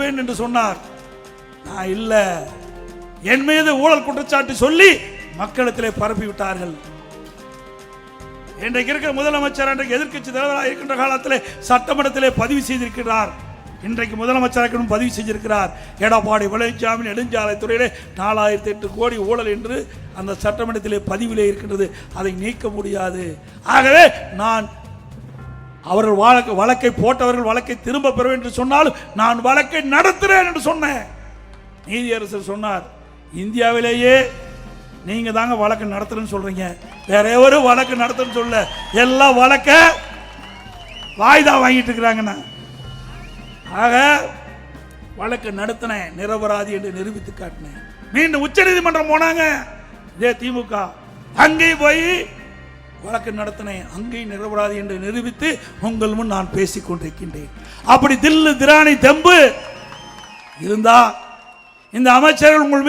இருப்பேன் என்று சொன்னார். நான் இல்ல. என் மீது ஊழல் குற்றச்சாட்டு சொல்லி மக்களிடத்திலே பரப்பி விட்டார்கள். இன்றைக்கு இருக்கிற முதலமைச்சர் அன்றைக்கு எதிர்க்கட்சி தலைவராக இருக்கின்ற காலத்திலே சட்டமன்றத்திலே பதிவு செய்திருக்கிறார். இன்றைக்கு முதலமைச்சராக பதிவு செஞ்சிருக்கிறார். எடப்பாடி பழனிசாமி நெடுஞ்சாலைத்துறையிலே நாலாயிரத்தி எட்டு கோடி ஊழல் என்று அந்த சட்டமன்றத்திலே பதிவிலே இருக்கின்றது. அதை நீக்க முடியாது. ஆகவே நான் அவர்கள் வழக்கு வழக்கை போட்டவர்கள் வழக்கை திரும்ப பெற வேண்டும் என்று சொன்னால் நான் வழக்கை நடத்துகிறேன் என்று சொன்னேன். நீதியரசர் சொன்னார் இந்தியாவிலேயே நீங்க தாங்க வழக்கு நடத்துறேன்னு சொல்றீங்க. வேற ஒரு வழக்கு நடத்துன்னு சொல்ல. எல்லாம் வழக்க வாய்தா வாங்கிட்டு இருக்கிறாங்கண்ணா. ஆக வழக்கு நடத்தினேன். நிரபராதி என்று நிரூபித்து காட்டினேன். மீண்டும் உச்சநீதிமன்றம் போனாங்க. இதே திமுக. அங்கேயும் போய் வழக்கு நடத்தினேன் அங்கே நிரபராதி என்று நிரூபித்து உங்கள் முன் நான் பேசிக் கொண்டிருக்கின்றேன். அப்படி தில்லு திராணி தெம்பு இருந்தா இந்த அமைச்சர்கள் உங்கள்